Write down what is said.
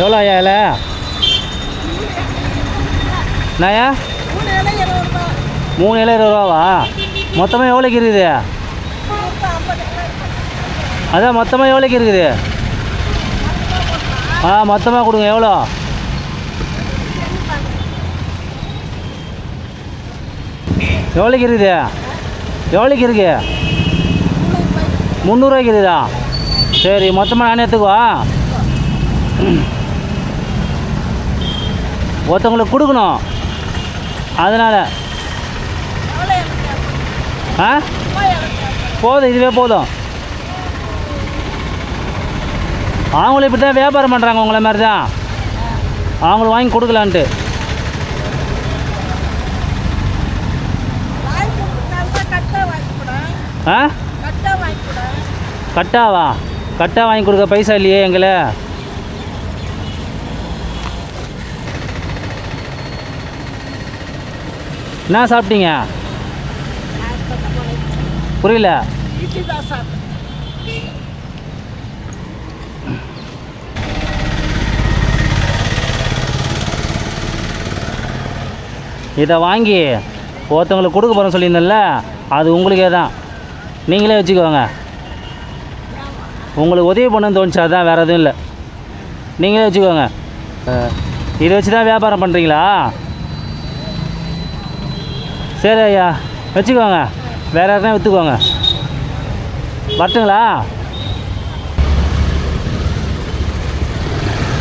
எவ்வளோ ஐயா இலை நாயா மூணு இலை இருபது ரூபாவா? மொத்தமாக எவ்வளோக்கு இருக்குது? அதான் மொத்தமாக எவ்வளோக்கு இருக்குது? ஆ மொத்தமாக கொடுங்க எவ்வளோ? எவ்வளோக்கு இருக்குது? எவ்வளோக்கு இருக்கு? முந்நூறுவாய்க்கு இருக்குதா? சரி மொத்தமாக நானே எடுத்துக்குவா? ஒருத்தவங்களுக்கு கொடுக்கணும். அதனால். ஆ? போதும் இதுவே போதும். அவங்களும் இப்படி தான் வியாபாரம் பண்ணுறாங்க உங்களை மாதிரி தான் அவங்களுக்கு வாங்கி கொடுக்கலான்ட்டு. ஆ? கட்டாவா? கட்டா வாங்கி கொடுக்க பைசா இல்லையே எங்களை. என்ன சாப்பிட்டீங்க? புரியல. இதை வாங்கி ஒருத்தவங்களுக்கு கொடுக்க போகிறேன்னு சொல்லியிருந்தேன்ல அது உங்களுக்கே தான். நீங்களே வச்சுக்கோங்க. உங்களுக்கு உதவி பண்ணணும்னு தோணுச்சா தான் வேறு எதுவும் இல்லை. நீங்களே வச்சுக்கோங்க. இதை வச்சு தான் வியாபாரம் பண்ணுறீங்களா சரி ஐயா வச்சுக்கோங்க. வேறு யாருனா விற்றுக்கோங்க வரட்டுங்களா?